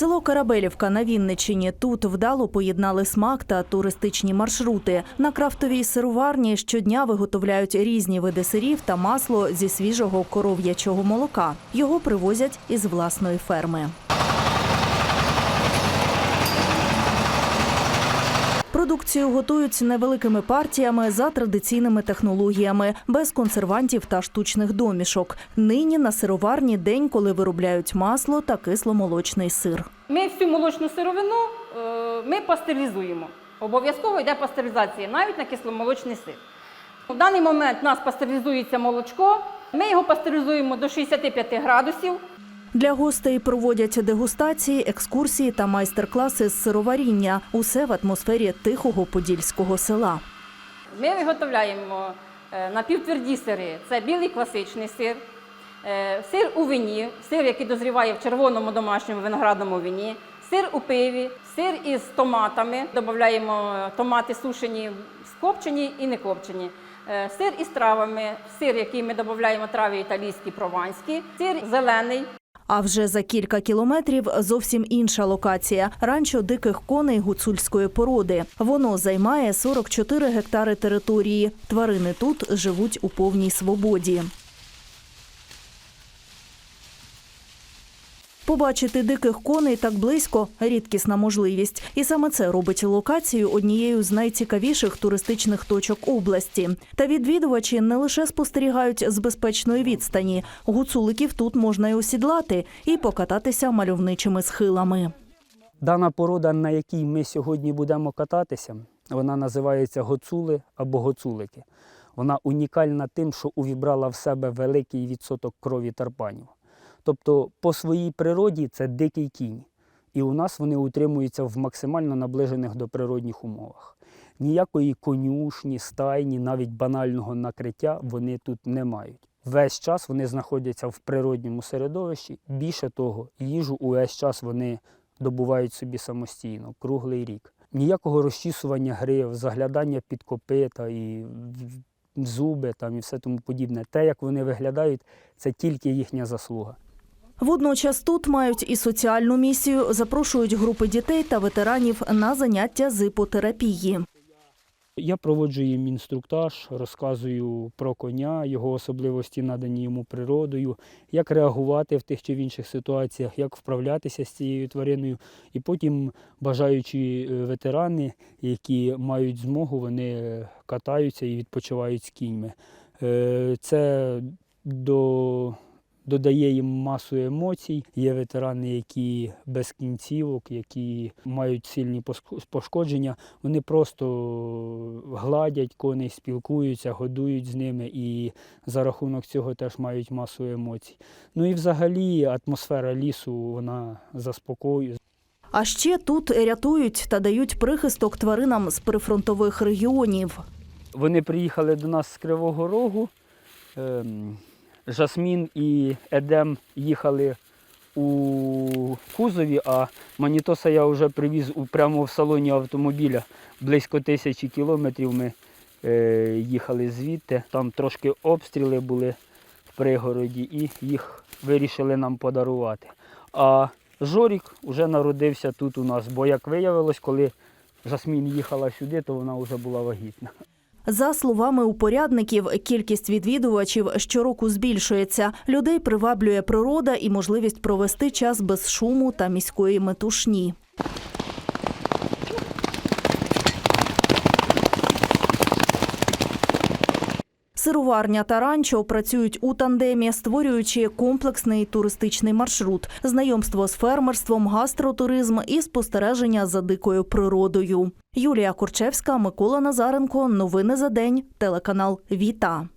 Село Карабелівка на Вінниччині. Тут вдало поєднали смак та туристичні маршрути. На крафтовій сироварні щодня виготовляють різні види сирів та масло зі свіжого коров'ячого молока. Його привозять із власної ферми. Продукцію готують невеликими партіями за традиційними технологіями, без консервантів та штучних домішок. Нині на сироварні день, коли виробляють масло та кисломолочний сир. Ми всю молочну сировину е, ми пастеризуємо. Обов'язково йде пастеризація навіть на кисломолочний сир. В даний момент у нас пастеризується молочко. Ми його пастеризуємо до 65 градусів. Для гостей проводять дегустації, екскурсії та майстер-класи з сироваріння. Усе в атмосфері тихого подільського села. Ми виготовляємо е, напівтверді сири. Це білий класичний сир, е, сир у вині, сир, який дозріває в червоному домашньому виноградному вині, сир у пиві, сир із томатами. Додаємо томати сушені, скопчені і не копчені. Е, Сир із травами, сир, який ми додаємо трави італійські, прованські, сир зелений, А вже за кілька кілометрів зовсім інша локація ранчо диких коней гуцульської породи. Воно займає 44 гектари території. Тварини тут живуть у повній свободі. Побачити диких коней так близько рідкісна можливість, і саме це робить локацію однією з найцікавіших туристичних точок області. Та відвідувачі не лише спостерігають з безпечної відстані. Гуцуликів тут можна й осідлати і покататися мальовничими схилами. Дана порода, на якій ми сьогодні будемо кататися, вона називається гоцули або гоцулики. Вона унікальна тим, що увібрала в себе великий відсоток крові тарпанів. Тобто, по своїй природі це дикий кінь. І у нас вони утримуються в максимально наближених до природних умовах. Ніякої конюшні, стайні, навіть банального накриття вони тут не мають. Весь час вони знаходяться в природньому середовищі. Більше того, їжу увесь час вони добувають собі самостійно, круглий рік. Ніякого розчісування грив, заглядання під копита і зуби там, і все тому подібне. Те, як вони виглядають, це тільки їхня заслуга. Водночас тут мають і соціальну місію, запрошують групи дітей та ветеранів на заняття з іпотерапії. Я проводжу їм інструктаж, розказую про коня, його особливості надані йому природою, як реагувати в тих чи в інших ситуаціях, як вправлятися з цією твариною. І потім бажаючі е, ветерани, які мають змогу, вони катаються і відпочивають з кіньми. Е, Це до додає їм масу емоцій. Є ветерани, які без кінцівок, які мають сильні пошкодження. Вони просто гладять коней, спілкуються, годують з ними і за рахунок цього теж мають масу емоцій. Ну і взагалі атмосфера лісу вона заспокоює. А ще тут рятують та дають прихисток тваринам з прифронтових регіонів. Вони приїхали до нас з Кривого Рогу. Жасмін і Едем їхали у кузові, а Манітоса я вже привіз прямо в салоні автомобіля. Близько тисячі кілометрів ми е, їхали звідти. Там трошки обстріли були в пригороді і їх вирішили нам подарувати. А Жорік вже народився тут у нас, бо як виявилось, коли Жасмін їхала сюди, то вона вже була вагітна. За словами упорядників, кількість відвідувачів щороку збільшується. Людей приваблює природа і можливість провести час без шуму та міської метушні. Сироварня та ранчо працюють у тандемі, створюючи комплексний туристичний маршрут, знайомство з фермерством, гастротуризм і спостереження за дикою природою. Юлія Корчевська, Микола Назаренко. Новини за день. Телеканал Віта.